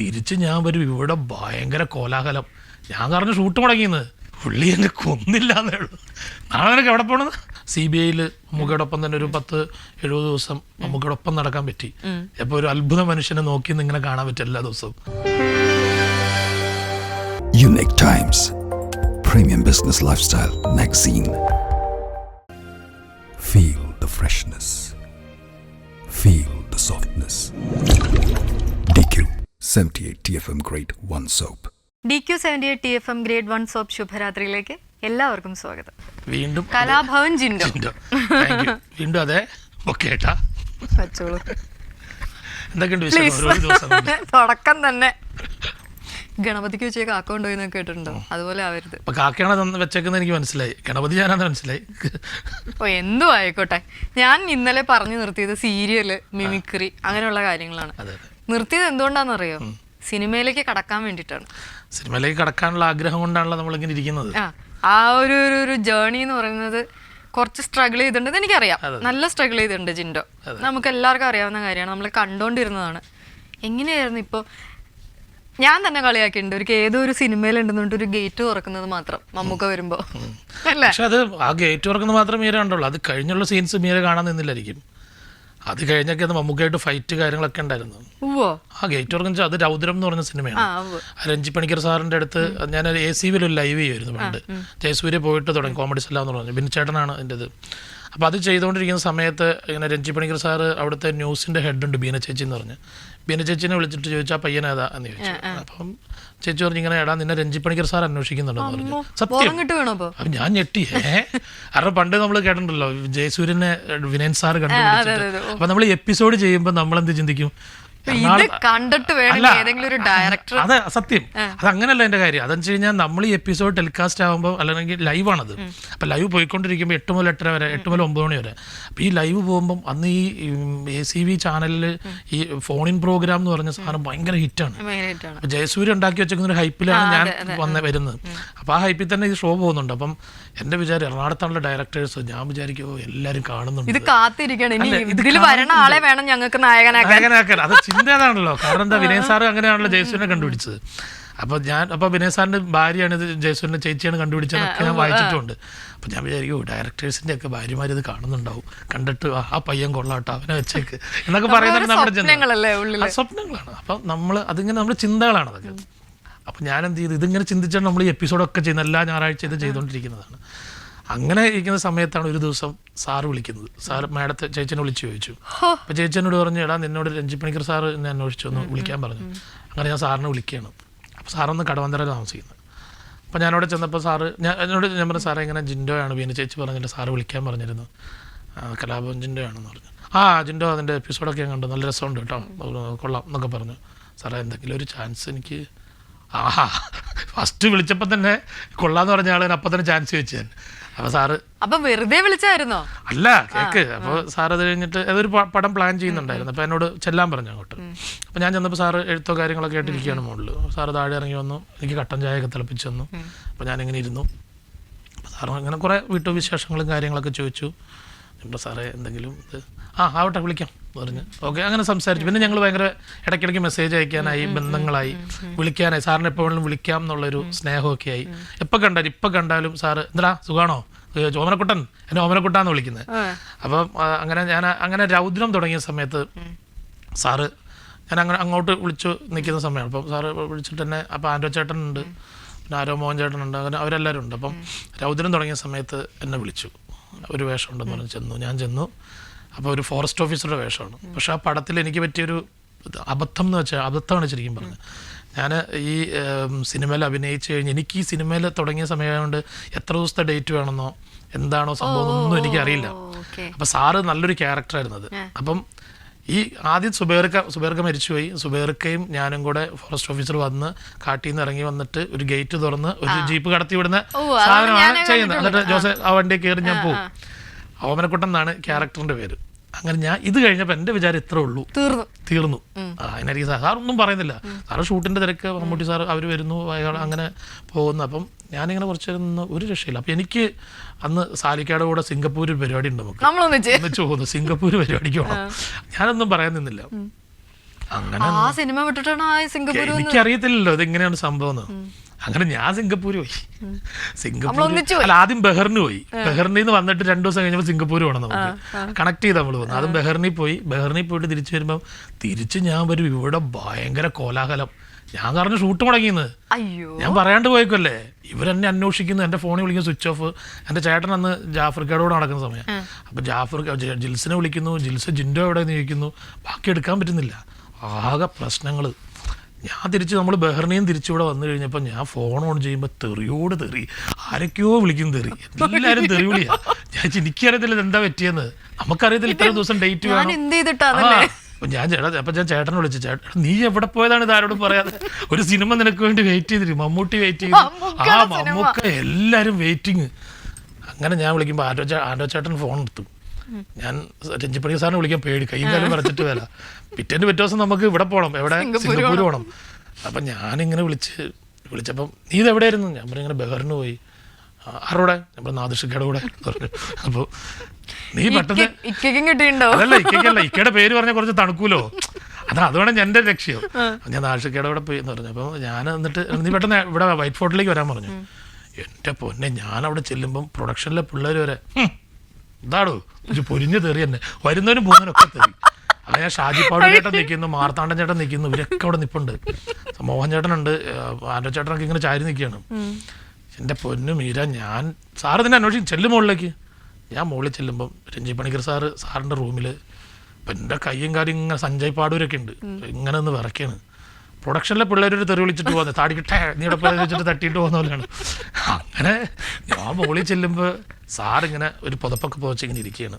തിരിച്ച് ഞാൻ വരും. ഇവിടെ ഭയങ്കര കോലാഹലം. ഞാൻ കാരണം ഷൂട്ട് മുടങ്ങിയെന്ന്. പുള്ളി എന്നെ കൊന്നില്ല എന്നേ ഉള്ളൂ. നാളെ നിനക്ക് എവിടെ പോണത്? സി ബി ഐയിൽ മമ്മൂക്കയോടൊപ്പം തന്നെ ഒരു പത്ത് എഴുപത് ദിവസം മമ്മൂക്കയോടൊപ്പം നടക്കാൻ പറ്റി. അപ്പോൾ ഒരു അത്ഭുത മനുഷ്യനെ നോക്കി ഇങ്ങനെ കാണാൻ പറ്റും എല്ലാ ദിവസവും. Times Premium Premium Business Lifestyle Magazine. Feel the freshness. Feel the softness. DQ 78 TFM Grade 1 Soap. D Q seventy eight T F M grade one soap ശുഭരാത്രിയിലേക്ക് എല്ലാവർക്കും സ്വാഗതം. വീണ്ടും കലാഭവൻ ജിൻഡോ. വീണ്ടും അതെ. ഓക്കെ ഏട്ടാ. വെച്ചോളൂ എന്തൊക്കെയുണ്ട് തുടക്കം തന്നെ. ഗണപതിക്ക് വെച്ചേക്ക് കാക്ക പോയി എന്നൊക്കെ കേട്ടിട്ടുണ്ടോ? അതുപോലെ ആവരുത്. അപ്പൊ കാക്കയാണ് തന്ന് വെച്ചേക്കുന്നത് എനിക്ക് മനസ്സിലായി. ഗണപതി ഞാനാന്ന് മനസ്സിലായി. ഓ എന്തു ആയിക്കോട്ടെ. ഞാൻ ഇന്നലെ പറഞ്ഞു നിർത്തിയത് സീരിയൽ മിമിക്രി അങ്ങനെയുള്ള കാര്യങ്ങളാണ്. നിർത്തിയത് എന്തുകൊണ്ടാണെന്നറിയോ? സിനിമയിലേക്ക് കടക്കാൻ വേണ്ടിയിട്ടാണ്. സിനിമയിലേക്ക് കടക്കാനുള്ള ആഗ്രഹം കൊണ്ടാണല്ലോ നമ്മളിങ്ങനെ ഇരിക്കുന്നത്. ആ ഒരു ഒരു ജേണി എന്ന് പറയുന്നത് കുറച്ച് സ്ട്രഗിൾ ചെയ്തിട്ടുണ്ട്. എനിക്കറിയാം. നല്ല സ്ട്രഗിൾ ചെയ്തിട്ടുണ്ട് ജിൻഡോ. നമുക്ക് എല്ലാവർക്കും അറിയാവുന്ന കാര്യമാണ്. നമ്മൾ കണ്ടോണ്ടിരുന്നതാണ്. എങ്ങനെയായിരുന്നു ഇപ്പോൾ ഞാൻ തന്നെ കളിയാക്കിയിട്ടുണ്ട്. ഒരു ഏതോ ഒരു സിനിമയിലുണ്ടെന്നുണ്ട് ഒരു ഗേറ്റ് തുറക്കുന്നത് മാത്രം മമ്മൂക്ക വരുമ്പോൾ അല്ലേ? പക്ഷെ അത് ആ ഗേറ്റ് തുറക്കുന്നത് മാത്രം മീര കണ്ടുള്ളൂ. അത് കഴിഞ്ഞുള്ള സീൻസ് മീര കാണാൻ നിന്നില്ലായിരിക്കും. അത് കഴിഞ്ഞൊക്കെ മമ്മൂക്കായിട്ട് ഫൈറ്റ് കാര്യങ്ങളൊക്കെ ഉണ്ടായിരുന്നു ആ ഗേറ്റ് ഓർഗൻസ് അത് രൗദ്രം എന്ന് പറഞ്ഞ സിനിമയാണ് രഞ്ജി പണിക്കർ സാറിന്റെ അടുത്ത് ഞാൻ എ സി വിയിൽ ഒരു ലൈവ് ചെയ്യുമായിരുന്നു പണ്ട്. ജയസൂര്യ പോയിട്ട് തുടങ്ങി കോമഡി എല്ലാം എന്ന് പറഞ്ഞു. ബിൻചേട്ടനാണ് എന്റെ ഇത് അപ്പോൾ അത് ചെയ്തുകൊണ്ടിരിക്കുന്ന സമയത്ത് ഇങ്ങനെ രഞ്ജി പണിക്കർ സാറ് അവിടുത്തെ ന്യൂസിന്റെ ഹെഡുണ്ട് ബീന ചേച്ചി എന്ന് പറഞ്ഞ്. ബീന ചേച്ചിനെ വിളിച്ചിട്ട് ചോദിച്ചാൽ പയ്യനേതാ എന്ന് ചോദിച്ചു. അപ്പം ചേച്ചി പറഞ്ഞു ഇങ്ങനെ എടാ നിന്നെ രഞ്ജിപ്പണിക്കർ സാർ അന്വേഷിക്കുന്നുണ്ടെന്ന് പറഞ്ഞു. സത്യം. അപ്പൊ? അപ്പം ഞാൻ ഞെട്ടി. ഏ? കാരണം പണ്ട് നമ്മൾ കേട്ടിട്ടുണ്ടല്ലോ ജയസൂര്യനെ വിനയൻ സാർ കണ്ടു അപ്പൊ നമ്മൾ എപ്പിസോഡ് ചെയ്യുമ്പോൾ നമ്മൾ എന്ത് ചിന്തിക്കും? ഇത് കണ്ടിട്ട് വേണം ഏതെങ്കിലും ഒരു ഡയറക്ടർ അതെ സത്യം. അത് അങ്ങനല്ല എന്റെ കാര്യം. അതെന്ന് വെച്ച് കഴിഞ്ഞാൽ നമ്മൾ ഈ എപ്പിസോഡ് ടെലികാസ്റ്റ് ആകുമ്പോൾ അല്ലെങ്കിൽ ലൈവ് ആണത്. അപ്പൊ ലൈവ് പോയിക്കൊണ്ടിരിക്കുമ്പോൾ എട്ട് മുതൽ എട്ടര വരെ എട്ട് മുതൽ ഒമ്പത് മണി വരെ. അപ്പൊ ഈ ലൈവ് പോകുമ്പോൾ അന്ന് ഈ എ സി വി ചാനലിൽ ഈ ഫോൺ ഇൻ പ്രോഗ്രാം എന്ന് പറഞ്ഞ സാധനം ഭയങ്കര ഹിറ്റാണ് ജയസൂര്യ ഉണ്ടാക്കി വെച്ചിരിക്കുന്ന ഒരു ഹൈപ്പിലാണ് ഞാൻ വന്ന് വരുന്നത്. അപ്പൊ ആ ഹൈപ്പിൽ തന്നെ ഈ ഷോ പോകുന്നുണ്ട്. അപ്പം എന്റെ വിചാരം എറണാകുളത്താണുള്ള ഡയറക്ടേഴ്സ് ഞാൻ വിചാരിക്കുമോ എല്ലാരും കാണുന്നുണ്ട്. ഇത് കാത്തിരിക്കണം. ഇതിൽ വരണ ആളെ വേണം ഞങ്ങൾക്ക് നായകനാക്കാൻ. അത് ചിന്ത അതാണല്ലോ കാരണം എന്താ വിനയ് സാറ് അങ്ങനെയാണല്ലോ ജയസൂരിനെ കണ്ടുപിടിച്ചത്. അപ്പൊ ഞാൻ അപ്പൊ വിനയ സാറിന്റെ ഭാര്യയാണ് ഇത് ജയസൂര്യന്റെ ചേച്ചിയാണ് കണ്ടുപിടിച്ചതൊക്കെ ഞാൻ വായിച്ചിട്ടുണ്ട്. അപ്പൊ ഞാൻ വിചാരിക്കും ഡയറക്ടേഴ്സിന്റെ ഒക്കെ ഭാര്യമാർ ഇത് കാണുന്നുണ്ടാവും. കണ്ടിട്ട് ആ, പയ്യൻ കൊള്ളാട്ടോ അവനെ വെച്ചേക്ക്. എന്നൊക്കെ പറയുന്നത് നമ്മുടെ സ്വപ്നങ്ങളാണ്. അപ്പൊ നമ്മൾ അതിങ്ങനെ നമ്മുടെ ചിന്തകളാണ് അതൊക്കെ. അപ്പൊ ഞാൻ എന്ത് ചെയ്തു? ഇതിങ്ങനെ ചിന്തിച്ചാണ് നമ്മൾ ഈ എപ്പിസോഡൊക്കെ ചെയ്യുന്ന എല്ലാ ഞായറാഴ്ച ഇത് ചെയ്തുകൊണ്ടിരിക്കുന്നതാണ് അങ്ങനെ ഇരിക്കുന്ന സമയത്താണ് ഒരു ദിവസം സാറ് വിളിക്കുന്നത്. സാർ മാഡത്തെ ചേച്ചനെ വിളിച്ച് ചോദിച്ചു. അപ്പൊ ചേച്ചനോട് പറഞ്ഞു എടാ നിന്നോട് രഞ്ജി പണിക്കർ സാറ് എന്നെ അന്വേഷിച്ചു ഒന്ന് വിളിക്കാൻ പറഞ്ഞു. അങ്ങനെ ഞാൻ സാറിനെ വിളിക്കുകയാണ്. അപ്പോൾ സാറൊന്ന് കടവന്തര താമസിക്കുന്നത്. അപ്പോൾ ഞാനവിടെ ചെന്നപ്പോൾ സാറ് ഞാൻ എന്നോട് ഞാൻ പറഞ്ഞു സാറേ ഇങ്ങനെ ജിൻഡോയാണ്. വീണ് ചേച്ചി പറഞ്ഞിട്ട് സാറ് വിളിക്കാൻ പറഞ്ഞിരുന്നു. ആ, ജിൻഡോ ആണെന്ന് പറഞ്ഞു. ആ ജിൻഡോ അതിന്റെ എപ്പിസോഡൊക്കെ ഞാൻ കണ്ടു. നല്ല രസമുണ്ട് കേട്ടോ. കൊള്ളാം എന്നൊക്കെ പറഞ്ഞു. സാറേ എന്തെങ്കിലും ഒരു ചാൻസ് എനിക്ക് ആഹാ. ഫസ്റ്റ് വിളിച്ചപ്പോൾ തന്നെ കൊള്ളാന്ന് പറഞ്ഞ ആളിന് അപ്പം തന്നെ ചാൻസ് ചോദിച്ചു ഞാൻ അപ്പോൾ സാറ് അപ്പൊ വെറുതെ വിളിച്ചായിരുന്നോ? അല്ല കേക്ക്. അപ്പോൾ സാർ അത് കഴിഞ്ഞിട്ട് ഏതൊരു പടം പ്ലാൻ ചെയ്യുന്നുണ്ടായിരുന്നു. അപ്പോൾ എന്നോട് ചെല്ലാൻ പറഞ്ഞു അങ്ങോട്ട്. അപ്പോൾ ഞാൻ ചെന്നപ്പോൾ സാറ് എഴുത്തോ കാര്യങ്ങളൊക്കെ ആയിട്ടിരിക്കുകയാണ് മുകളിൽ സാറ് താഴെ ഇറങ്ങി വന്നു. എനിക്ക് കട്ടൻ ചായയൊക്കെ തിളപ്പിച്ച് തന്നു. ഞാൻ ഇങ്ങനെ ഇരുന്നു. അപ്പോൾ സാർ അങ്ങനെ കുറേ വീട്ടുവിശേഷങ്ങളും കാര്യങ്ങളൊക്കെ ചോദിച്ചു. സാറേ എന്തെങ്കിലും ഇത് ആ ആവട്ടെ വിളിക്കാം. പറഞ്ഞ്. ഓക്കെ അങ്ങനെ സംസാരിച്ചു. പിന്നെ ഞങ്ങൾ ഭയങ്കര ഇടയ്ക്കിടയ്ക്ക് മെസ്സേജ് അയക്കാനായി ബന്ധങ്ങളായി. വിളിക്കാനായി. സാറിനെ എപ്പോഴും വിളിക്കാം എന്നുള്ളൊരു സ്നേഹമൊക്കെ ആയി എപ്പോൾ കണ്ടാലും ഇപ്പം കണ്ടാലും സാറ് എന്താ സുഖാണോ? ഓമനക്കുട്ടൻ എന്നെ ഓമനക്കുട്ടാന്ന് വിളിക്കുന്നത്. അപ്പം അങ്ങനെ ഞാൻ അങ്ങനെ രൗദ്രം തുടങ്ങിയ സമയത്ത് സാറ് ഞാൻ അങ്ങനെ അങ്ങോട്ട് വിളിച്ചു നിൽക്കുന്ന സമയമാണ്. അപ്പം സാറ് വിളിച്ചിട്ട് തന്നെ അപ്പം ആൻഡോ ചേട്ടനുണ്ട്. പിന്നെ ആരോ മോഹൻ ചേട്ടനുണ്ട്. അങ്ങനെ അവരെല്ലാവരും ഉണ്ട്. അപ്പം രൗദ്രം തുടങ്ങിയ സമയത്ത് എന്നെ വിളിച്ചു. ഒരു വേഷം ഉണ്ടെന്ന് പറഞ്ഞ് ചെന്നു. ഞാൻ ചെന്നു. അപ്പോൾ ഒരു ഫോറസ്റ്റ് ഓഫീസറുടെ വേഷമാണ്. പക്ഷെ ആ പടത്തിൽ എനിക്ക് പറ്റിയൊരു അബദ്ധം എന്ന് വെച്ചാൽ അബദ്ധമാണ് ശരിക്കും പറഞ്ഞത്. ഞാൻ ഈ സിനിമയിൽ അഭിനയിച്ചു കഴിഞ്ഞ് എനിക്ക് ഈ സിനിമയിൽ തുടങ്ങിയ സമയമായതുകൊണ്ട് എത്ര ദിവസത്തെ ഡേറ്റ് വേണമെന്നോ എന്താണോ സംഭവം ഒന്നും എനിക്കറിയില്ല. അറിയില്ല അപ്പൊ സാറ് നല്ലൊരു ക്യാരക്ടറായിരുന്നു അത് അപ്പം ഈ ആദ്യം സുബേർക്ക സുബേർക്ക മരിച്ചുപോയി. സുബേർക്കയും ഞാനും കൂടെ ഫോറസ്റ്റ് ഓഫീസർ വന്ന് കാട്ടിൽ നിന്ന് ഇറങ്ങി വന്നിട്ട് ഒരു ഗേറ്റ് തുറന്ന് ഒരു ജീപ്പ് കടത്തി വിടുന്ന സാധനമാണ് ചെയ്യുന്നത്. എന്നിട്ട് ജോസഫ് ആ. വണ്ടി കയറി ഞാൻ പോകും ഓമനക്കുട്ടൻ എന്നാണ് ക്യാരക്ടറിന്റെ പേര്. അങ്ങനെ ഞാൻ ഇത് കഴിഞ്ഞപ്പോൾ എന്റെ വിചാരം ഇത്രേ ഉള്ളൂ. തീർന്നു. തീർന്നു. അതിനായിരിക്കും സാർ സാറൊന്നും പറയുന്നില്ല. സാറ് ഷൂട്ടിന്റെ തിരക്ക് മമ്മൂട്ടി സാർ അവർ വരുന്നു അയാൾ അങ്ങനെ പോകുന്നു. അപ്പം ഞാനിങ്ങനെ കുറച്ച് നിന്ന് ഒരു രക്ഷയില്ല. അപ്പം എനിക്ക് അന്ന് സാലിക്കാട് കൂടെ സിംഗപ്പൂർ പരിപാടി ഉണ്ട് നമുക്ക്. ഒന്നിച്ച് പോകുന്നു. സിംഗപ്പൂർ പരിപാടിക്ക് പോകണം ഞാനൊന്നും പറയാൻ നിന്നില്ല. അങ്ങനെ ആ സിനിമ വിട്ടിട്ടാണ് ആ സിംഗപ്പൂർ എനിക്കറിയത്തില്ലല്ലോ ഇത് എങ്ങനെയാണ് സംഭവം അങ്ങനെ ഞാൻ സിംഗപ്പൂർ പോയി. സിംഗപ്പൂർ അല്ല ആദ്യം ബഹറിന് പോയി. ബഹറിനിൽ നിന്ന് വന്നിട്ട് രണ്ടു ദിവസം കഴിഞ്ഞപ്പോൾ സിംഗപ്പൂർ പോകണം നമുക്ക്. കണക്ട് ചെയ്ത് നമ്മൾ വന്നു ആദ്യം ബഹറിനിൽ പോയി. ബഹറിനിൽ പോയിട്ട് തിരിച്ചു വരുമ്പോൾ തിരിച്ച് ഞാൻ വരും. ഇവിടെ ഭയങ്കര കോലാഹലം. ഞാൻ പറഞ്ഞു ഷൂട്ട് മുടങ്ങിയെന്ന് ഞാൻ പറയാണ്ട് പോയിക്കല്ലേ ഇവരെന്നെ അന്വേഷിക്കുന്നു. എന്റെ ഫോണിൽ വിളിക്കുന്നു സ്വിച്ച് ഓഫ്. എന്റെ ചേട്ടൻ അന്ന് ജാഫർക്കയുടെ നടക്കുന്ന സമയം. അപ്പോൾ ജാഫർ ജിൽസിനെ വിളിക്കുന്നു. ജിൽസ് ജിൻഡോ എവിടെ നിന്ന് ചോദിക്കുന്നു. ബാക്കി എടുക്കാൻ പറ്റുന്നില്ല. ആകെ പ്രശ്നങ്ങൾ ഞാൻ തിരിച്ച് നമ്മൾ ബഹ്റിനെയും തിരിച്ചിവിടെ വന്നു കഴിഞ്ഞപ്പോൾ ഞാൻ ഫോൺ ഓൺ ചെയ്യുമ്പോൾ തെറിയോട് തെറി. ആരൊക്കെയോ വിളിക്കും തെറി. എല്ലാവരും തെറി വിളിയാ ഞാൻ എനിക്കറിയത്തില്ല എന്താ പറ്റിയെന്ന്. നമുക്കറിയത്തില്ല ഇത്ര ദിവസം ഡേറ്റ് ഞാൻ വേണം അപ്പൊ ഞാൻ ചേട്ടാ അപ്പൊ ഞാൻ ചേട്ടനെ വിളിച്ചു. ചേട്ടാ നീ എവിടെ പോയതാണ് ഇത് ആരോടും പറയാതെ? ഒരു സിനിമ നിനക്ക് വേണ്ടി വെയിറ്റ് ചെയ്തിരിക്കും മമ്മൂട്ടി വെയിറ്റ് ചെയ്തു. ആ. മമ്മൂക്ക എല്ലാരും വെയിറ്റിങ് അങ്ങനെ ഞാൻ വിളിക്കുമ്പോൾ ആരോ ആരോ ചേട്ടൻ ഫോൺ എടുത്തു. ഞാൻ രഞ്ജിപ്പണി സാറിനെ വിളിക്കാൻ പേടി. കൈയും കാലം വരച്ചിട്ട് വരാം പിറ്റേന്റെ പിറ്റേ ദിവസം നമുക്ക് ഇവിടെ പോകണം എവിടെ? സിംഗപ്പൂർ പോകണം അപ്പൊ ഞാനിങ്ങനെ വിളിച്ച് വിളിച്ചപ്പം നീ ഇത് എവിടെയായിരുന്നു? ഞാൻ പറഞ്ഞു ഇങ്ങനെ ബഹറിന് പോയി. "ആ, ആരോടെ? നമ്മുടെ നാദിഷിക്കയുടെ കൂടെ പറഞ്ഞു. അപ്പോൾ നീ പെട്ടെന്ന് അതല്ല ഇക്കല്ല ഇക്കയുടെ പേര് പറഞ്ഞാൽ കുറച്ച് തണുക്കൂലോ. അതാ വേണം എന്റെ ലക്ഷ്യം. ഞാൻ നാഷിക്കയുടെ കൂടെ പോയി എന്ന് പറഞ്ഞു. അപ്പം ഞാൻ എന്നിട്ട് നീ പെട്ടെന്ന് ഇവിടെ വൈറ്റ് ഫോർട്ടിലേക്ക് വരാൻ പറഞ്ഞു. എന്റെ പൊന്നെ ഞാൻ അവിടെ ചെല്ലുമ്പം പ്രൊഡക്ഷനിലെ പിള്ളേർ വരെ "ഹും, ഇതാടോ ഒരു പൊരിഞ്ഞു തെറി തന്നെ. വരുന്നവനും പോകുന്നവനൊക്കെ തെറി. അങ്ങനെ ഞാൻ ഷാജി ചേട്ടൻ നിൽക്കുന്നു മാർത്താണ്ഡൻ ചേട്ടൻ നിൽക്കുന്നു ഇവരൊക്കെ അവിടെ നിപ്പുണ്ട്. മോഹൻ ചേട്ടനുണ്ട് ആൻഡോ ചേട്ടനൊക്കെ ഇങ്ങനെ ചാരി നിൽക്കുകയാണ്. എന്റെ പൊന്നു മീര ഞാൻ സാറ് തന്നെ അന്വേഷിക്കും. ചെല്ലും മുകളിലേക്ക്. ഞാൻ മുകളിൽ ചെല്ലുമ്പം രഞ്ജി പണിക്കർ സാറ് സാറിന്റെ റൂമിൽ അപ്പം എന്റെ കയ്യും കാര്യം ഇങ്ങനെ സഞ്ജയ് പാടൂരൊക്കെ ഉണ്ട്. ഇങ്ങനെ ഒന്ന് വിറയ്ക്കാണ്. പ്രൊഡക്ഷനിലെ പിള്ളേരൊരു തെറി വിളിച്ചിട്ട് പോകുന്നത് താടിക്കട്ടെ നീ ഇവിടെ പോയി വെച്ചിട്ട് തട്ടിയിട്ട് പോകുന്ന പോലെയാണ്. അങ്ങനെ ഞാൻ മുകളിൽ ചെല്ലുമ്പോൾ സാറിങ്ങനെ ഒരു പുതപ്പൊക്കെ പോച്ച് ഇങ്ങനെ ഇരിക്കുകയാണ്.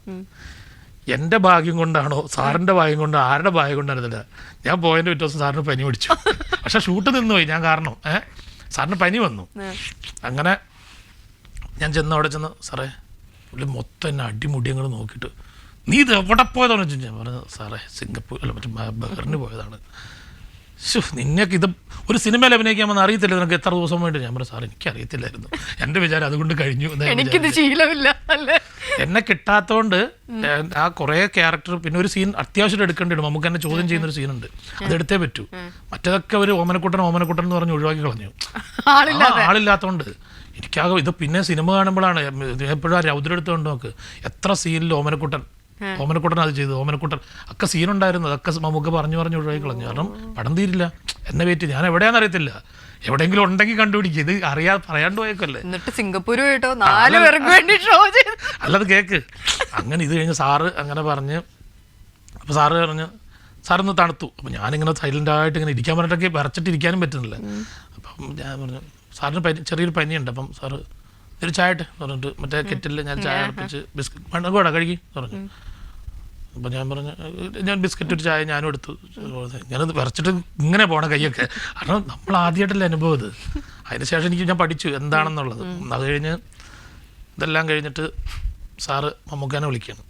എന്റെ ഭാഗ്യം കൊണ്ടാണോ സാറിന്റെ ഭാഗ്യം കൊണ്ടോ ആരുടെ ഭാഗ്യം കൊണ്ടാണ് ഇതില്ല ഞാൻ പോയതിന്റെ പിറ്റേ ദിവസം സാറിന് പനി പിടിച്ചു. പക്ഷെ ഷൂട്ട് നിന്നുപോയി ഞാൻ കാരണം. ഏഹ് സാറിന് പനി വന്നു. അങ്ങനെ ഞാൻ ചെന്ന് അവിടെ ചെന്ന് സാറേ പുള്ളി മൊത്തം എന്നെ അടിമുടി അങ്ങോട്ട് നോക്കിയിട്ട് നീ ഇത് എവിടെ പോയതാണെന്ന് വെച്ചാൽ ഞാൻ പറഞ്ഞു സാറേ സിംഗപ്പൂർ അല്ല മറ്റേ ബഹറിന് പോയതാണ്. നിന്നെയൊക്കെ ഇത് ഒരു സിനിമയിൽ അഭിനയിക്കാമെന്ന് അറിയത്തില്ല. നിനക്ക് എത്ര ദിവസം വേണ്ടി? ഞാൻ പറഞ്ഞു സാർ എനിക്ക് അറിയത്തില്ലായിരുന്നു. എന്റെ വിചാരം അതുകൊണ്ട് കഴിഞ്ഞു എന്നാ ഞാൻ എനിക്കിത് ശീലമില്ല എന്നെ കിട്ടാത്തതുകൊണ്ട് ആ കുറേ ക്യാരക്ടർ പിന്നെ ഒരു സീൻ അത്യാവശ്യം എടുക്കേണ്ടി വരും. നമുക്ക് എന്നെ ചോദ്യം ചെയ്യുന്ന ഒരു സീനുണ്ട്. അതെടുത്തേ പറ്റൂ. മറ്റേതൊക്കെ ഒരു ഓമനക്കുട്ടൻ ഓമനക്കുട്ടൻ എന്ന് പറഞ്ഞ് ഒഴിവാക്കി കളഞ്ഞു. ആളില്ലാത്തതുകൊണ്ട് എനിക്കാകെ ഇത് പിന്നെ സിനിമ കാണുമ്പോഴാണ് എപ്പോഴും ആ രൗദ്രം എടുത്തുകൊണ്ട് നോക്ക്. എത്ര സീനിൽ ഓമനക്കുട്ടൻ ഓമനക്കുട്ടൻ അത് ചെയ്തു. ഓമനക്കുട്ടൻ ഒക്കെ സീനുണ്ടായിരുന്നു. അതൊക്കെ മമ്മൂക്ക പറഞ്ഞു പറഞ്ഞു ഒഴിവാക്കി കളഞ്ഞു കാരണം പടം തീരില്ല. എന്നെ വെയിറ്റ് ഞാൻ എവിടെയാണെന്ന് അറിയത്തില്ല. എവിടെയെങ്കിലും ഉണ്ടെങ്കിൽ കണ്ടുപിടിക്കുക ഇത് അറിയാ പറയാണ്ട് പോയേക്കല്ലേ. എന്നിട്ട് സിംഗപ്പൂർ പോയിട്ടോ? നാല് പേർക്ക് വേണ്ടി ഷോ ചെയ്തു. അല്ലത് കേക്ക്. അങ്ങനെ ഇത് കഴിഞ്ഞ് സാറ് അങ്ങനെ പറഞ്ഞ് അപ്പോൾ സാറ് പറഞ്ഞു സാറൊന്ന് തണുത്തു. അപ്പോൾ ഞാനിങ്ങനെ സൈലന്റ് ആയിട്ട് ഇങ്ങനെ ഇരിക്കാൻ പറഞ്ഞിട്ടൊക്കെ വരച്ചിട്ട് ഇരിക്കാനും പറ്റുന്നില്ല അപ്പം ഞാൻ പറഞ്ഞു സാറിന് പനി ചെറിയൊരു പനിയുണ്ട്. അപ്പം സാറ് ഒരു ചായ ഇട്ട് പറഞ്ഞിട്ട് മറ്റേ കെറ്റിൽ ഞാൻ ചായ അടുപ്പിച്ച് ബിസ്ക്കറ്റ് വേണ്ട കൂടാ കഴുകി പറഞ്ഞു. അപ്പം ഞാൻ പറഞ്ഞു ഞാൻ ബിസ്ക്കറ്റ് ഒരു ചായ ഞാനും എടുത്തു. ഞാനത് വരച്ചിട്ട് ഇങ്ങനെ പോണ കൈയൊക്കെ കാരണം നമ്മൾ ആദ്യമായിട്ടല്ലേ അനുഭവം ഇത്. അതിന് ശേഷം എനിക്ക് ഞാൻ പഠിച്ചു എന്താണെന്നുള്ളത്. അത് കഴിഞ്ഞ് ഇതെല്ലാം കഴിഞ്ഞിട്ട് സാറ് മമ്മൂക്കാനെ വിളിക്കുകയാണ്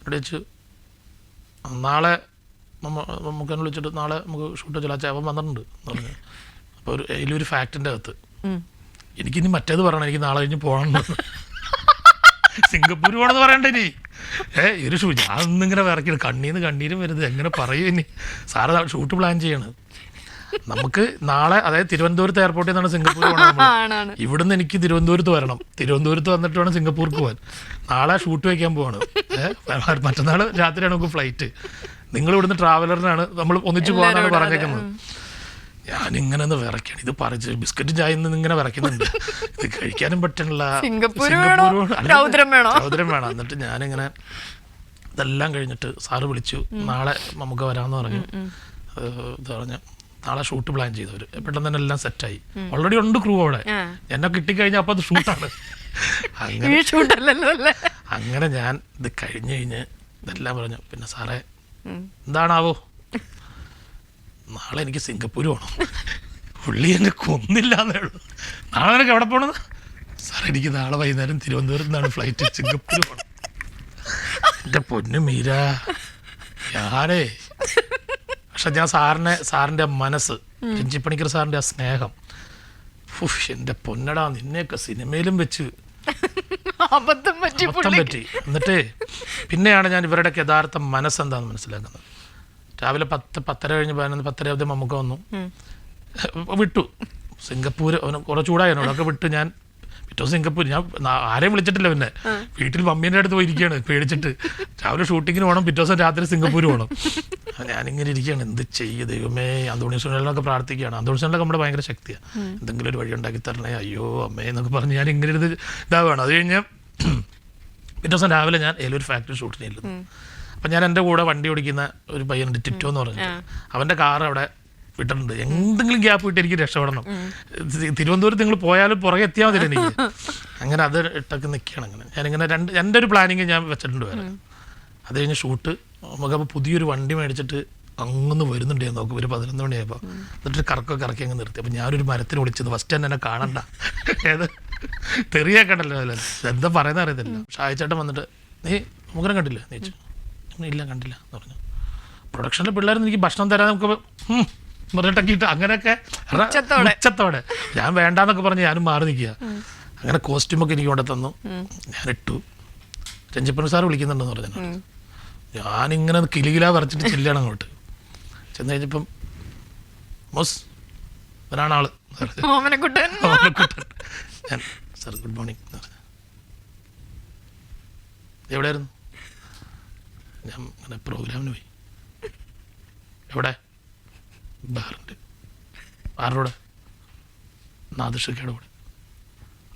ഇവിടെ വെച്ച് നാളെ മമ്മ മമ്മൂക്കാനെ വിളിച്ചിട്ട് നാളെ നമുക്ക് ഷൂട്ട് ചില ചേവൻ വന്നിട്ടുണ്ട് എന്ന് പറഞ്ഞു. അപ്പോൾ ഒരു അതിലൊരു ഫാക്ടിന്റെ അകത്ത്. എനിക്കിനി മറ്റേത് പറയണം. എനിക്ക് നാളെ കഴിഞ്ഞ് പോകണം സിംഗപ്പൂർ പോകണമെന്ന് പറയണ്ട ഇനി. ഏ ഒരു ഷൂ. ഞാൻ ഇന്നിങ്ങനെ വിറക്കിയത് കണ്ണീന്ന് കണ്ണീരും വരുന്നത് എങ്ങനെ പറയും ഇനി? സാറ് ഷൂട്ട് പ്ലാൻ ചെയ്യണം. നമുക്ക് നാളെ അതായത് തിരുവനന്തപുരത്ത് എയർപോർട്ടിൽ നിന്നാണ് സിംഗപ്പൂർ പോകണം ഇവിടുന്ന് എനിക്ക് തിരുവനന്തപുരത്ത് വരണം. തിരുവനന്തപുരത്ത് വന്നിട്ട് വേണം സിംഗപ്പൂർക്ക് പോകാൻ നാളെ ഷൂട്ട് വയ്ക്കാൻ പോവാണ്. മറ്റന്നാൾ രാത്രിയാണ് നമുക്ക് ഫ്ലൈറ്റ് നിങ്ങൾ ഇവിടുന്ന് ട്രാവലറിനാണ് നമ്മൾ ഒന്നിച്ചു പോകാനാണ് പറഞ്ഞേക്കുന്നത്. ഞാനിങ്ങനെ ഒന്ന് വിറയ്ക്കണം. ഇത് പറിച്ച് ബിസ്ക്കറ്റ് ചായ ഇങ്ങനെ വിറയ്ക്കുന്നുണ്ട്. ഇത് കഴിക്കാനും പറ്റണില്ല രൗദ്രം വേണോ? എന്നിട്ട് ഞാനിങ്ങനെ ഇതെല്ലാം കഴിഞ്ഞിട്ട് സാറ് വിളിച്ചു. നാളെ നമുക്ക് വരാമെന്ന് പറഞ്ഞു. ഇത് പറഞ്ഞു നാളെ ഷൂട്ട് പ്ലാൻ ചെയ്തവർ പെട്ടെന്ന് തന്നെ എല്ലാം സെറ്റായി ഓൾറെഡി ഉണ്ട് ക്രൂ അവിടെ. എന്നെ കിട്ടിക്കഴിഞ്ഞാൽ അപ്പോൾ അത് ഷൂട്ടാണ് അങ്ങനെ അങ്ങനെ ഞാൻ ഇത് കഴിഞ്ഞ് കഴിഞ്ഞ് ഇതെല്ലാം പറഞ്ഞു. പിന്നെ സാറേ. എന്താണാവോ? നാളെ എനിക്ക് സിംഗപ്പൂർ പോകണം പുള്ളി എന്നെ കൊന്നില്ല എന്നേ ഉള്ളൂ. നാളെ നിനക്ക് എവിടെ പോകണത് സാർ എനിക്ക് നാളെ വൈകുന്നേരം തിരുവനന്തപുരത്ത് നിന്നാണ് ഫ്ലൈറ്റ് സിംഗപ്പൂർ പോകണം എന്റെ പൊന്നു മീര. ഞാനേ പക്ഷെ ഞാൻ സാറിനെ സാറിന്റെ ആ മനസ്സ് രഞ്ജിപ്പണിക്കർ സാറിന്റെ ആ സ്നേഹം. ഉഫ്, എന്റെ പൊന്നടാ നിന്നെയൊക്കെ സിനിമയിലും വെച്ച് അബദ്ധം പറ്റി. എന്നിട്ടേ പിന്നെയാണ് ഞാൻ ഇവരുടെയൊക്കെ യഥാർത്ഥ മനസ്സെന്താന്ന് മനസ്സിലാക്കുന്നത്. രാവിലെ പത്ത് പത്തര കഴിഞ്ഞ് പതിനൊന്ന് പത്തര അവധി മമ്മൂക്ക വന്നു. വിട്ടു. സിംഗപ്പൂർ അവന് കുറെ ചൂടായിരുന്നു എന്നോടൊക്കെ വിട്ട് ഞാൻ പിറ്റേ സിംഗപ്പൂർ ഞാൻ ആരെയും വിളിച്ചിട്ടില്ല പിന്നെ. വീട്ടിൽ മമ്മീന്റെ അടുത്ത് പോയിരിക്കുകയാണ് പേടിച്ചിട്ട്. രാവിലെ ഷൂട്ടിങ്ങിന് പോകണം പിറ്റേ ദിവസം രാത്രി സിംഗപ്പൂർ പോകണം ഞാനിങ്ങനെ ഇരിക്കുകയാണ് എന്ത് ചെയ്യുക ദൈവമേ. അന്തോണി സുനിലൊക്കെ പ്രാർത്ഥിക്കുകയാണ്. അന്തോണി സുനിലൊക്കെ നമ്മുടെ ഭയങ്കര ശക്തിയാണ് എന്തെങ്കിലും ഒരു വഴി ഉണ്ടാക്കി തരണേ. അയ്യോ അമ്മേ എന്നൊക്കെ പറഞ്ഞ് ഞാൻ ഇങ്ങനെ ഒരു ഇതാവുകയാണ് അത് കഴിഞ്ഞ് പിറ്റേ ദിവസം രാവിലെ ഞാൻ ഏലൊരു ഫാക്ടറി ഷൂട്ടിന് ചെല്ലുന്നു. അപ്പം ഞാൻ എന്റെ കൂടെ വണ്ടി ഓടിക്കുന്ന ഒരു പയ്യനുണ്ട് ടിറ്റോ എന്ന് പറഞ്ഞിട്ട്. അവന്റെ കാർ അവിടെ വിട്ടിട്ടുണ്ട്. എന്തെങ്കിലും ഗ്യാപ്പ് വിട്ട് എനിക്ക് രക്ഷപ്പെടണം. തിരുവനന്തപുരത്ത് നിങ്ങൾ പോയാലും പുറകെ എത്തിയാൽ മതി എനിക്ക്. അങ്ങനെ അത് ഇട്ടൊക്കെ നിൽക്കുകയാണ് അങ്ങനെ. ഞാനിങ്ങനെ രണ്ട് എന്റെ ഒരു പ്ലാനിങ് ഞാൻ വെച്ചിട്ടുണ്ട് വേറെ. അത് കഴിഞ്ഞ് ഷൂട്ട്. നമുക്കപ്പോൾ പുതിയൊരു വണ്ടി മേടിച്ചിട്ട് അങ്ങൊന്ന് വരുന്നുണ്ട് ഞാൻ നോക്കും ഒരു പതിനൊന്ന് മണിയായപ്പോൾ എന്നിട്ട് കറക്കൊക്കെ ഇറക്കി അങ്ങ് നിർത്തി. അപ്പം ഞാനൊരു മരത്തിന് വിളിച്ചത് ഫസ്റ്റ് തന്നെ എന്നെ കാണണ്ട. ഏത്? തെറിയാക്കണ്ടല്ലോ. എന്താ പറയുന്നറിയത്തില്ല അറിയത്തില്ല. ഷായച്ചേട്ടൻ വന്നിട്ട് നീ മുഖരം കണ്ടില്ല? നീ ചോദിച്ചു. "ഉം, ഇല്ല കണ്ടില്ല എന്ന് പറഞ്ഞു. പ്രൊഡക്ഷനിലെ പിള്ളേർ എനിക്ക് ഭക്ഷണം തരാൻ നമുക്ക് പറഞ്ഞിട്ടൊക്കെ അങ്ങനെയൊക്കെ ഉച്ചത്തോടെ. ഞാൻ വേണ്ടാന്നൊക്കെ പറഞ്ഞ് ഞാനും മാറി നിൽക്കുക. അങ്ങനെ കോസ്റ്റ്യൂമൊക്കെ എനിക്ക് കൊണ്ട് തന്നു. ഞാൻ ഇട്ടു. രഞ്ജിപ്പൻ സാർ വിളിക്കുന്നുണ്ടെന്ന് പറഞ്ഞു. ഞാനിങ്ങനെ കിലുകില വരച്ചിട്ട് ചെല്ലണം അങ്ങോട്ട്. ചെന്ന് കഴിഞ്ഞപ്പം മോസ് ഇവനാണ് ആൾ. ഓമനക്കുട്ടൻ. ഞാൻ സാർ ഗുഡ് മോർണിംഗ് എവിടെയായിരുന്നു? ഞാൻ അങ്ങനെ പ്രോഗ്രാമിന് പോയി. എവിടെ? ബഹറിന്റെ. ആരുടെ? നാദിഷക്കയുടെ കൂടെ.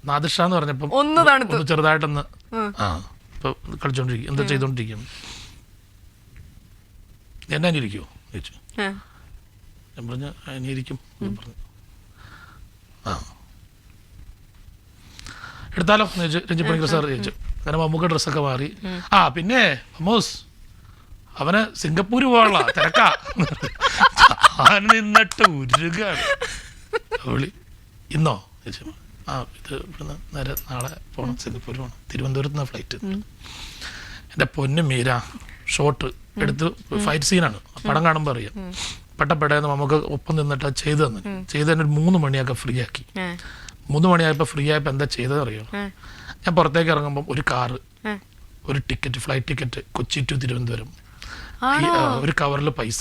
നാദിഷ എന്ന് പറഞ്ഞപ്പം ഒന്ന്. ഒന്ന് ചെറുതായിട്ടൊന്ന് ആ. ഇപ്പൊ കളിച്ചോണ്ടിരിക്കും. എന്താ ചെയ്തോണ്ടിരിക്കും? എന്നെ ഇരിക്കുമോ ചോദിച്ചു. ഞാൻ പറഞ്ഞു അനിയിരിക്കും എന്ന് പറഞ്ഞു. ആ. എടുത്താലോ? എന്ന് ചോദിച്ചു രഞ്ജി പണിക്കർ സാർ ചോദിച്ചു അങ്ങനെ മമ്മൂക്ക ഡ്രസ്സൊക്കെ മാറി. ആ പിന്നെ മമ്മൂസ്. അവന് സിംഗപ്പൂർ പോകാനുള്ള തിരക്കാ. നിന്നിട്ട് ഉരുകാണ്. വിളി ഇന്നോ? ആ ഇത് ഇവിടുന്ന് നേരെ നാളെ പോകണം സിംഗപ്പൂർ പോകണം തിരുവനന്തപുരത്ത് നിന്ന് ഫ്ലൈറ്റ് എന്റെ പൊന്നും മീര ഷോട്ട് എടുത്ത് ഫൈറ്റ് സീനാണ് പടം കാണുമ്പോൾ അറിയാം. പെട്ടപ്പെട്ടെന്ന് നമുക്ക് ഒപ്പം നിന്നിട്ട് ചെയ്ത് തന്നെ. ചെയ്ത് തന്നെ ഒരു മൂന്ന് മണിയൊക്കെ ഫ്രീ ആക്കി. മൂന്ന് മണിയായപ്പോൾ ഫ്രീ ആയപ്പോൾ എന്താ ചെയ്തത് അറിയോ? ഞാൻ പുറത്തേക്ക് ഇറങ്ങുമ്പോൾ ഒരു കാറ് ഒരു ticket flight ticket Kochi to Thiruvananthapuram. ഒരു കവറിൽ പൈസ.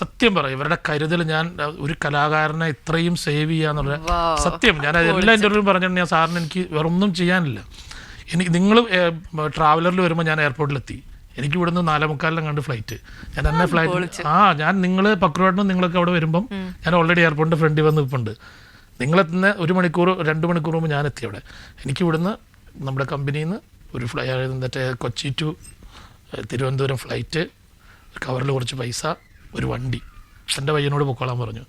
സത്യം പറയും ഇവരുടെ കരുതൽ ഞാൻ ഒരു കലാകാരനെ ഇത്രയും സേവ് ചെയ്യാന്നുള്ള. സത്യം ഞാൻ എല്ലാ ഇന്റർവ്യൂ പറഞ്ഞിട്ടുണ്ട് ഞാൻ സാറിന് എനിക്ക് വേറൊന്നും ചെയ്യാനില്ല. എനിക്ക് നിങ്ങൾ ട്രാവലറിൽ വരുമ്പോൾ ഞാൻ എയർപോർട്ടിലെത്തി. എനിക്ക് ഇവിടുന്ന് നാലേ മുക്കാലിലും കണ്ട് ഫ്ലൈറ്റ്. ഞാൻ തന്നെ ഫ്ലൈറ്റ് ആ ഞാൻ നിങ്ങൾ പക്രുവാട്ടിനും നിങ്ങളൊക്കെ അവിടെ വരുമ്പം ഞാൻ ഓൾറെഡി എയർപോർട്ടിന്റെ ഫ്രണ്ടിൽ വന്ന് നിൽപ്പുണ്ട് നിങ്ങളെത്തുന്ന ഒരു മണിക്കൂർ രണ്ട് മണിക്കൂർ മുമ്പ് ഞാൻ എത്തി അവിടെ. എനിക്ക് ഇവിടുന്ന് നമ്മുടെ കമ്പനിയിൽ നിന്ന് ഒരു ഫ്ലൈ മറ്റേ കൊച്ചി ടു തിരുവനന്തപുരം ഫ്ലൈറ്റ് കവറിൽ കുറച്ച് പൈസ ഒരു വണ്ടി. എന്റെ പയ്യനോട് പൊക്കോളാൻ പറഞ്ഞു.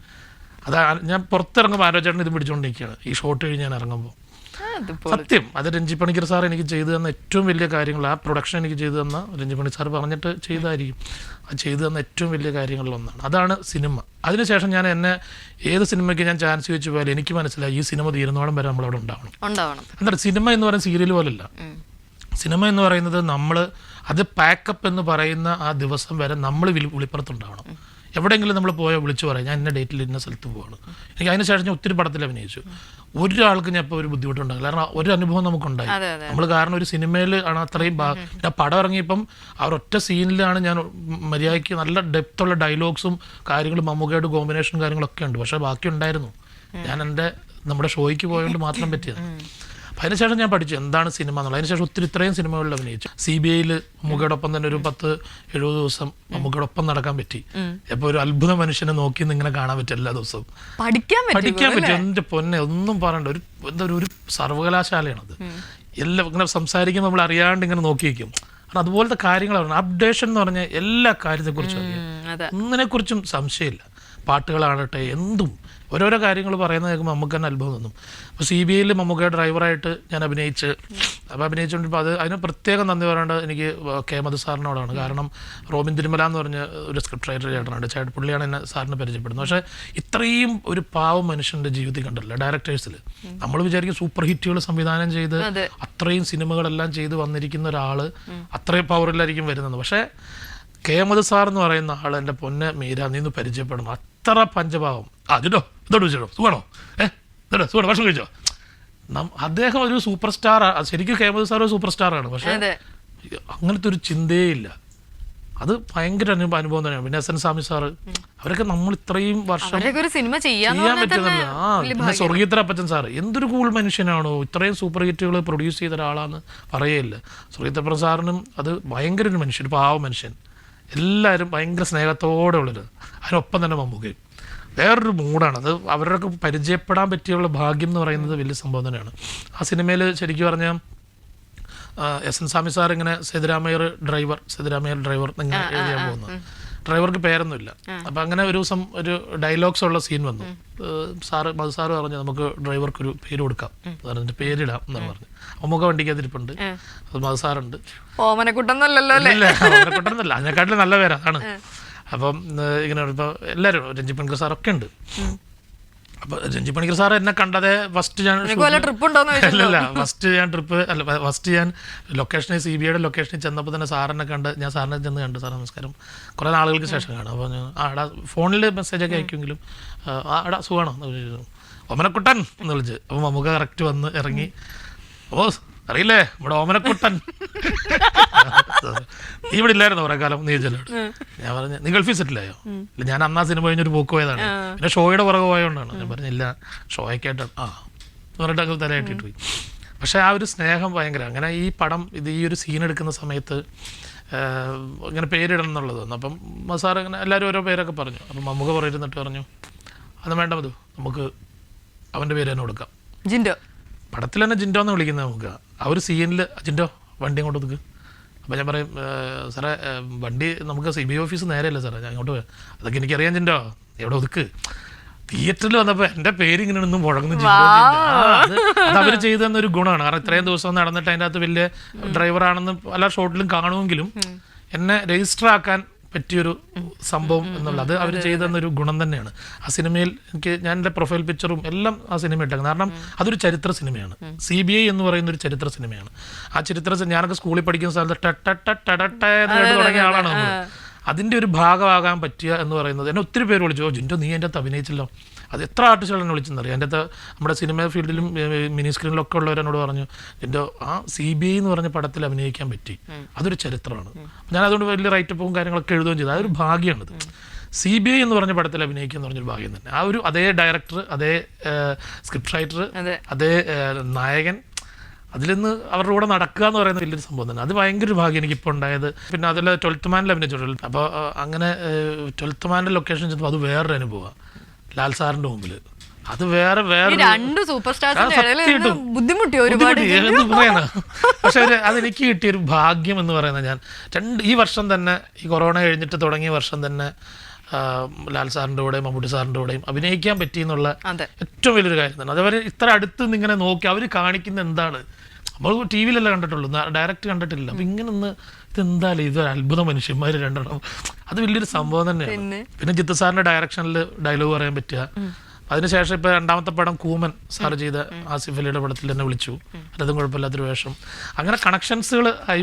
അതാ ഞാൻ പുറത്തിറങ്ങുമ്പോൾ ആരോചേട്ടൻ ഇത് പിടിച്ചുകൊണ്ടിരിക്കുകയാണ് ഈ ഷോട്ട് കഴിഞ്ഞ് ഞാൻ ഇറങ്ങുമ്പോൾ സത്യം. അത് രഞ്ജി പണിക്കർ സാർ എനിക്ക് ചെയ്തു തന്ന ഏറ്റവും വലിയ കാര്യങ്ങൾ ആ പ്രൊഡക്ഷൻ എനിക്ക് ചെയ്തു തന്ന രഞ്ജി പണി സാർ പറഞ്ഞിട്ട് ചെയ്തായിരിക്കും. അത് ചെയ്തു തന്ന ഏറ്റവും വലിയ കാര്യങ്ങളിൽ ഒന്നാണ്. അതാണ് സിനിമ. അതിനുശേഷം ഞാൻ എന്നെ ഏത് സിനിമയ്ക്ക് ഞാൻ ചാൻസ് ചോദിച്ചു പോയാലും എനിക്ക് മനസ്സിലായി ഈ സിനിമ തീരുന്നോളം വരെ നമ്മളവിടെ ഉണ്ടാവണം. ഉണ്ടാവണം. എന്താ സിനിമ എന്ന് പറയുന്ന സീരിയൽ പോലല്ല. സിനിമ എന്ന് പറയുന്നത് നമ്മൾ അത് പാക്കപ്പ് എന്ന് പറയുന്ന ആ ദിവസം വരെ നമ്മൾ വിളി വിളിപ്പുറത്തുണ്ടാവണം. എവിടെയെങ്കിലും നമ്മൾ പോയാൽ വിളിച്ചു പറയാം ഞാൻ ഇന്ന ഡേറ്റിൽ ഇന്ന സ്ഥലത്ത് പോവാണ്. എനിക്ക് അതിന് ശേഷം ഞാൻ ഒത്തിരി പടത്തിൽ അഭിനയിച്ചു. ഒരാൾക്ക് ഞാൻ ഇപ്പോൾ ഒരു ബുദ്ധിമുട്ടുണ്ടാകും കാരണം ഒരു അനുഭവം നമുക്കുണ്ടായി. നമ്മൾ കാരണം ഒരു സിനിമയിൽ ആണ് അത്രയും പിന്നെ പടം ഇറങ്ങിയപ്പം ആ ഒറ്റ സീനിലാണ് ഞാൻ മര്യാദയ്ക്ക് നല്ല ഡെപ്തുള്ള ഡയലോഗ്സും കാര്യങ്ങളും മമ്മൂക്കയുടെ കോമ്പിനേഷനും കാര്യങ്ങളൊക്കെ ഉണ്ട്. പക്ഷേ ബാക്കി ഉണ്ടായിരുന്നു ഞാൻ എന്റെ നമ്മുടെ ഷോയ്ക്ക് പോയതുകൊണ്ട് മാത്രം പറ്റിയത്. അതിനുശേഷം ഞാൻ പഠിച്ചു. എന്താണ് സിനിമ എന്നുള്ളത്. അതിനുശേഷം ഒത്തിരി ഇത്രയും സിനിമകളിൽ അഭിനയിച്ചു. സി ബി ഐയിൽ മമ്മൂക്കയോടൊപ്പം തന്നെ ഒരു പത്ത് എഴുപത് ദിവസം മമ്മൂക്കയോടൊപ്പം നടക്കാൻ പറ്റി. അപ്പോൾ ഒരു അത്ഭുത മനുഷ്യനെ നോക്കി ഇങ്ങനെ കാണാൻ പറ്റും എല്ലാ ദിവസവും. പഠിക്കാൻ പഠിക്കാൻ പറ്റും. എന്റെ പൊന്നെ ഒന്നും പറയണ്ട. ഒരു എന്താ ഒരു- സർവകലാശാലയാണത്. എല്ലാം ഇങ്ങനെ സംസാരിക്കുമ്പോൾ നമ്മൾ അറിയാണ്ട് ഇങ്ങനെ നോക്കി വയ്ക്കും കാരണം അതുപോലത്തെ കാര്യങ്ങളാണ് അപ്ഡേഷൻ എന്ന് പറഞ്ഞാൽ എല്ലാ കാര്യത്തെക്കുറിച്ചും അറിയാം. ഒന്നിനെക്കുറിച്ചും സംശയമില്ല. പാട്ടുകളാകട്ടെ എന്തും. ഓരോരോ കാര്യങ്ങൾ പറയുന്നത് കേൾക്കുമ്പോൾ നമുക്ക് തന്നെ അത്ഭുതം തോന്നും. അപ്പോൾ സി ബി ഐയിൽ മമ്മൂക്ക ഡ്രൈവറായിട്ട് ഞാൻ അഭിനയിച്ച്. അപ്പോൾ അഭിനയിച്ചുകൊണ്ടിപ്പോൾ അത് അതിന് പ്രത്യേകം നന്ദി പറയേണ്ടത് എനിക്ക് കെ മധു സാറിനോടാണ് കാരണം റോബിൻ തിരുമല എന്ന് പറഞ്ഞ ഒരു സ്ക്രിപ്റ്റ് റൈറ്റർ ചേട്ടനുണ്ട്. ചേട്ടൻ പുള്ളിയാണ് എന്നെ സാറിനെ പരിചയപ്പെടുന്നത്. പക്ഷേ ഇത്രയും ഒരു പാവം മനുഷ്യന്റെ ജീവിതത്തിൽ കണ്ടല്ലോ ഡയറക്ടേഴ്സിൽ നമ്മൾ വിചാരിക്കും സൂപ്പർ ഹിറ്റുകൾ സംവിധാനം ചെയ്ത് അത്രയും സിനിമകളെല്ലാം ചെയ്ത് വന്നിരിക്കുന്ന ഒരാൾ അത്രയും പവറിലായിരിക്കും വരുന്നത്. പക്ഷേ കെ മധു സാർ എന്ന് പറയുന്ന ആൾ എന്റെ പൊന്നെ മീര നീന്ന് പരിചയപ്പെടണം അത്ര പഞ്ചഭാവം. ആ കിട്ടോ ഇതോട്ട് വെച്ചോ സുഖമാണോ ഏ ഇതോട് സുഖമാണ് ഭക്ഷണം കഴിച്ചോ? അദ്ദേഹം ഒരു സൂപ്പർ സ്റ്റാർ ശരിക്കും കേമത് സാർ ഒരു സൂപ്പർ സ്റ്റാർ ആണ് പക്ഷേ അങ്ങനത്തെ ഒരു ചിന്തയേ ഇല്ല അത് ഭയങ്കര അനുഭവം അനുഭവം തന്നെയാണ്. പിന്നെ എസ് എൻ സ്വാമി സാറ് അവരൊക്കെ നമ്മൾ ഇത്രയും വർഷം സിനിമ ചെയ്യാൻ പറ്റുന്നില്ല ആ പിന്നെ സ്വർഗീത്ര അപ്പച്ചൻ സാറ് എന്തൊരു കൂൾ മനുഷ്യനാണോ? ഇത്രയും സൂപ്പർ ഹിറ്റുകൾ പ്രൊഡ്യൂസ് ചെയ്ത ഒരാളാന്ന് പറയേയില്ല. സ്വർഗീയത്ര സാറിനും അത് ഭയങ്കര ഒരു മനുഷ്യൻ ഒരു പാവ മനുഷ്യൻ. എല്ലാവരും ഭയങ്കര സ്നേഹത്തോടെ ഉള്ളത് അതിനൊപ്പം തന്നെ മമ്മൂക്കയും. വേറൊരു മൂഡാണ്. അത് അവരൊക്കെ പരിചയപ്പെടാൻ പറ്റിയുള്ള ഭാഗ്യം എന്ന് പറയുന്നത് വലിയ സംഭവം തന്നെയാണ്. ആ സിനിമയിൽ ശരിക്കും പറഞ്ഞാൽ എസ് എൻ സ്വാമി സാർ ഇങ്ങനെ സേതുരാമയ്യർ ഡ്രൈവർ സേതുരാമയ്യർ ഡ്രൈവർ ഇങ്ങനെ എഴുതിയാൻ പോകുന്നത്. ഡ്രൈവർക്ക് പേരൊന്നുമില്ല. അപ്പൊ അങ്ങനെ ഒരു ദിവസം ഒരു ഡയലോഗ്സ് ഉള്ള സീൻ വന്നു. സാറ് മധു സാറ് പറഞ്ഞു നമുക്ക് ഡ്രൈവർക്ക് ഒരു പേര് കൊടുക്കാം. പറഞ്ഞിട്ട് പേരിടാം എന്നാണ് പറഞ്ഞു അമ്മുക വണ്ടിക്കകത്തിരിപ്പുണ്ട്. അത് മധു സാറുണ്ട്. ഓമനക്കുട്ടെന്നല്ലല്ലോ അല്ലേ? അതിനെക്കാട്ടിലും നല്ല പേരാണ് അതാണ്. അപ്പം ഇങ്ങനെ ഇപ്പൊ എല്ലാവരും രഞ്ജി പണിക്കർ സാറൊക്കെ ഉണ്ട്. അപ്പൊ രഞ്ജി പണിക്കർ സാർ എന്നെ കണ്ടതേ ഫസ്റ്റ് ഞാൻ ട്രിപ്പ് അല്ല അല്ലല്ല ഫസ്റ്റ് ഞാൻ ട്രിപ്പ് അല്ല ഫസ്റ്റ് ഞാൻ ലൊക്കേഷനിൽ സി ബി ഐയുടെ ലൊക്കേഷനിൽ ചെന്നപ്പോൾ തന്നെ സാറിനെ കണ്ട് ഞാൻ സാറിനെ ചെന്ന് കണ്ടു സാർ നമസ്കാരം. കുറേ നാളുകൾക്ക് ശേഷം കാണും. അപ്പോൾ ആടാ ഫോണിൽ മെസ്സേജ് ഫോണിൽ മെസ്സേജൊക്കെ അയക്കുമെങ്കിലും ആ, ആ സുഖമാണോ ഒമനക്കുട്ടൻ എന്ന് വിളിച്ച് അപ്പോൾ നമുക്ക് കറക്റ്റ് വന്ന് ഇറങ്ങി. ഓ അറിയില്ലേ? ഇവിടെ ഓമനക്കുട്ടൻ. നീ ഇവിടെ ഇല്ലായിരുന്നു കുറെ കാലം? നീ ചെല്ലോട് ഞാൻ പറഞ്ഞു നീ ഗൾഫിൽ സെറ്റിലായോ? ഇല്ല ഞാൻ അന്നാ സിനിമ കഴിഞ്ഞൊരു പോക്ക് പോയതാണ്. പിന്നെ ഷോയുടെ പുറകെ പോയതുകൊണ്ടാണ്. ഞാൻ പറഞ്ഞില്ല ഷോയൊക്കെ ആയിട്ട് ആ പറഞ്ഞിട്ട് അങ്ങ് തലയാട്ടിട്ട് പോയി. പക്ഷെ ആ ഒരു സ്നേഹം ഭയങ്കര. അങ്ങനെ ഈ പടം ഇത് ഈ ഒരു സീൻ എടുക്കുന്ന സമയത്ത് ഇങ്ങനെ പേരിടണം എന്നുള്ളത് വന്നു. അപ്പം മസാർ അങ്ങനെ എല്ലാവരും ഓരോ പേരൊക്കെ പറഞ്ഞു. അപ്പം മമ്മൂക്ക പറഞ്ഞിരുന്നിട്ട് പറഞ്ഞു അത് വേണ്ട മതു നമുക്ക് അവന്റെ പേര് തന്നെ കൊടുക്കാം. ജിൻഡോ. പടത്തിൽ തന്നെ ജിൻഡോ എന്ന് വിളിക്കുന്നത് നമുക്ക്. ആ ഒരു സീനിൽ അച്ഛന്റെ വണ്ടിയും കൊണ്ട് ഒതുക്ക്. അപ്പോൾ ഞാൻ പറയും "ഏഹ്, സാറേ വണ്ടി നമുക്ക് സി ബി ഓഫീസ് നേരെയല്ല സാറേ ഞാൻ ഇങ്ങോട്ട് പോയി അതൊക്കെ എനിക്കറിയാം ജിൻഡോ എവിടെ ഒതുക്ക്. തിയേറ്ററിൽ വന്നപ്പോൾ എന്റെ പേര് ഇങ്ങനെ ഒന്നും മുഴങ്ങുന്നു അത് അവർ ചെയ്തു തന്നൊരു ഗുണമാണ്. കാരണം ഇത്രയും ദിവസം നടന്നിട്ട് അതിന്റെ അകത്ത് വലിയ ഡ്രൈവറാണെന്ന് പല ഷോട്ടിലും കാണുമെങ്കിലും എന്നെ രജിസ്റ്റർ ആക്കാൻ പറ്റിയൊരു സംഭവം എന്നുള്ളത്. അത് അവർ ചെയ്തു തന്നൊരു ഗുണം തന്നെയാണ്. ആ സിനിമയിൽ എനിക്ക് ഞാൻ എന്റെ പ്രൊഫൈൽ പിക്ചറും എല്ലാം ആ സിനിമ ഇട്ടേക്കുന്നത്. കാരണം അതൊരു ചരിത്ര സിനിമയാണ്. സി ബി ഐ എന്ന് പറയുന്ന ഒരു ചരിത്ര സിനിമയാണ്. ആ ചരിത്ര ഞാനൊക്കെ സ്കൂളിൽ പഠിക്കുന്ന സ്ഥലത്ത് എന്ന് കേട്ട് തുടങ്ങിയ ആളാണ് നമ്മൾ അതിന്റെ ഒരു ഭാഗമാകാൻ പറ്റുക എന്ന് പറയുന്നത് എന്നെ ഒത്തിരി പേര് വിളിച്ചു. ജിന്റോ നീ എന്റെ അഭിനയിച്ചല്ലോ. അത് എത്ര ആർട്ടിസ്റ്റുകൾ എന്നെ വിളിച്ചെന്നറിയാം എന്റെ അകത്ത് നമ്മുടെ സിനിമ ഫീൽഡിലും മിനി സ്ക്രീനിലൊക്കെ ഉള്ളവർ എന്നോട് പറഞ്ഞു എന്റെ ആ സി ബി ഐ എന്ന് പറഞ്ഞ പടത്തിൽ അഭിനയിക്കാൻ പറ്റി. അതൊരു ചരിത്രമാണ്. ഞാൻ അതുകൊണ്ട് വലിയ റൈറ്റപ്പും കാര്യങ്ങളൊക്കെ എഴുതുകയും ചെയ്തു. അതൊരു ഭാഗ്യമാണ് സി ബി ഐ എന്ന് പറഞ്ഞ പടത്തിൽ അഭിനയിക്കുക എന്ന് പറഞ്ഞൊരു ഭാഗ്യം തന്നെ. ആ ഒരു അതേ ഡയറക്ടർ അതേ സ്ക്രിപ്റ്റ് റൈറ്റർ അതേ. നായകൻ അതിൽ നിന്ന് അവരുടെ കൂടെ നടക്കുക എന്ന് പറയുന്ന വലിയൊരു സംഭവം തന്നെ. അത് ഭയങ്കര ഒരു ഭാഗ്യം എനിക്കിപ്പോൾ ഉണ്ടായത്. പിന്നെ അതിൽ ട്വൽത്ത് മാനിൽ അഭിനയിച്ചിട്ടുണ്ട് അപ്പോൾ അങ്ങനെ ട്വൽത്ത് മാനിന്റെ ലൊക്കേഷൻ ചെന്നപ്പോൾ അത് വേറൊരു അനുഭവമാണ്. ലാൽ സാറിന്റെ മുമ്പിൽ അത് വേറെ വേറെ രണ്ട് സൂപ്പർ സ്റ്റാർസിന്റെ ബുദ്ധിമുട്ടി ഒരുപാട് പക്ഷെ അതെനിക്ക് കിട്ടിയ ഒരു ഭാഗ്യം എന്ന് പറയുന്നത് ഞാൻ രണ്ട് ഈ വർഷം തന്നെ ഈ കൊറോണ കഴിഞ്ഞിട്ട് തുടങ്ങിയ വർഷം തന്നെ ലാൽ സാറിന്റെ കൂടെയും മമ്മൂട്ടി സാറിന്റെ കൂടെയും അഭിനയിക്കാൻ പറ്റി എന്നുള്ള ഏറ്റവും വലിയൊരു കാര്യം തന്നെ. അതവർ ഇത്ര അടുത്ത് നിന്ന് ഇങ്ങനെ നോക്കി അവർ കാണിക്കുന്ന എന്താണ്? നമ്മൾ ടി വിയിലല്ല കണ്ടിട്ടുള്ളൂ. ഡയറക്റ്റ് കണ്ടിട്ടില്ല. അപ്പം ഇങ്ങനെ ഒന്ന് ഇതെന്തായാലും ഇതൊരു അത്ഭുത മനുഷ്യന്മാർ രണ്ടെണ്ണം. അത് വലിയൊരു സംഭവം തന്നെയാണ്. പിന്നെ? ജിത്തു സാറിന്റെ ഡയറക്ഷനിൽ ഡയലോഗ് പറയാൻ പറ്റുക. അതിനുശേഷം ഇപ്പൊ രണ്ടാമത്തെ പടം കൂമൻ സാർ ചെയ്ത ആസിഫ് അലിയുടെ പടത്തിൽ തന്നെ വിളിച്ചു. അതും കുഴപ്പമില്ലാത്തൊരു വേഷം. അങ്ങനെ കണക്ഷൻസുകൾ ആയി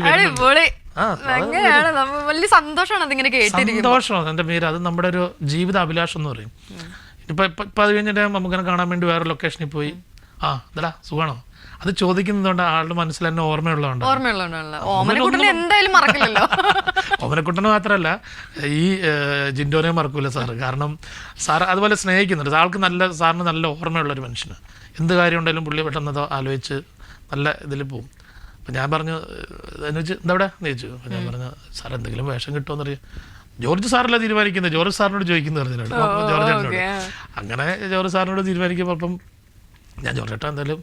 സന്തോഷമാണ് എന്റെ പേര് അത് നമ്മുടെ ഒരു ജീവിത അഭിലാഷം എന്ന് പറയും. ഇപ്പൊ ഇപ്പൊ അത് കഴിഞ്ഞിട്ട് നമുക്കിനെ കാണാൻ വേണ്ടി വേറെ ലൊക്കേഷനിൽ പോയി. ആ ഇതടാ സുഖാണോ? അത് ചോദിക്കുന്നതുകൊണ്ട് ആളുടെ മനസ്സിൽ തന്നെ ഓർമ്മയുള്ളതുകൊണ്ട് ഓമനക്കുട്ടനെ എന്തായാലും മറക്കില്ലല്ലോ. ഓമനക്കുട്ടന് മാത്രമല്ല ഈ ജിൻഡോനെ മറക്കൂല സാറ്. കാരണം സാർ അതുപോലെ സ്നേഹിക്കുന്നുണ്ട്. ആൾക്ക് നല്ല സാറിന് നല്ല ഓർമ്മയുള്ള ഒരു മനുഷ്യനാണ് എന്ത് കാര്യം ഉണ്ടെങ്കിലും പുള്ളി പെട്ടെന്ന് ആലോചിച്ച് നല്ല ഇതിൽ പോകും അപ്പം ഞാൻ പറഞ്ഞു എന്നുവെച്ച് എന്തവിടെ ചോദിച്ചു. അപ്പം ഞാൻ പറഞ്ഞു സാർ എന്തെങ്കിലും വേഷം കിട്ടുമോ എന്നറിയാം ജോർജ് സാറല്ല തീരുമാനിക്കുന്നത്? ജോർജ് സാറിനോട് ചോദിക്കുന്നു പറഞ്ഞിട്ടുണ്ട് ജോർജ്. അങ്ങനെ ജോർജ് സാറിനോട് തീരുമാനിക്കുമ്പോൾ അപ്പം ഞാൻ ജോർജ് ഏട്ടാ എന്തായാലും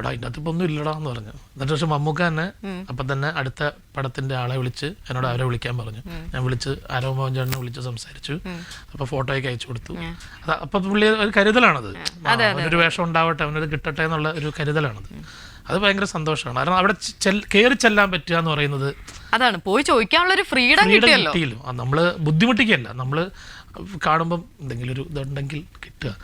എടാ ഇതിന്റെ അകത്ത് ഇപ്പം ഒന്നും ഇല്ലടാ എന്ന് പറഞ്ഞു. എന്നിട്ട് പക്ഷെ മമ്മൂക്ക തന്നെ അപ്പം തന്നെ അടുത്ത പടത്തിന്റെ ആളെ വിളിച്ച് എന്നോട് അവരെ വിളിക്കാൻ പറഞ്ഞു. ഞാൻ വിളിച്ച് ആരോ മോഹൻ ചേട്ടനെ വിളിച്ച് സംസാരിച്ചു. അപ്പോൾ ഫോട്ടോയൊക്കെ അയച്ചു കൊടുത്തു. അത് അപ്പം പുള്ളി ഒരു കരുതലാണത്. അവനൊരു വേഷം ഉണ്ടാവട്ടെ അവനൊരു കിട്ടട്ടെ എന്നുള്ള ഒരു കരുതലാണത്. അത് ഭയങ്കര സന്തോഷമാണ്. കാരണം അവിടെ കയറി ചെല്ലാൻ പറ്റുക എന്ന് പറയുന്നത് അതാണ്. പോയി ചോദിക്കാനുള്ള ഒരു ഫ്രീഡം കിട്ടിയല്ലോ. നമ്മൾ ബുദ്ധിമുട്ടിക്കല്ല നമ്മൾ കാണുമ്പം എന്തെങ്കിലും ഒരു ഇതുണ്ടെങ്കിൽ കിട്ടുക.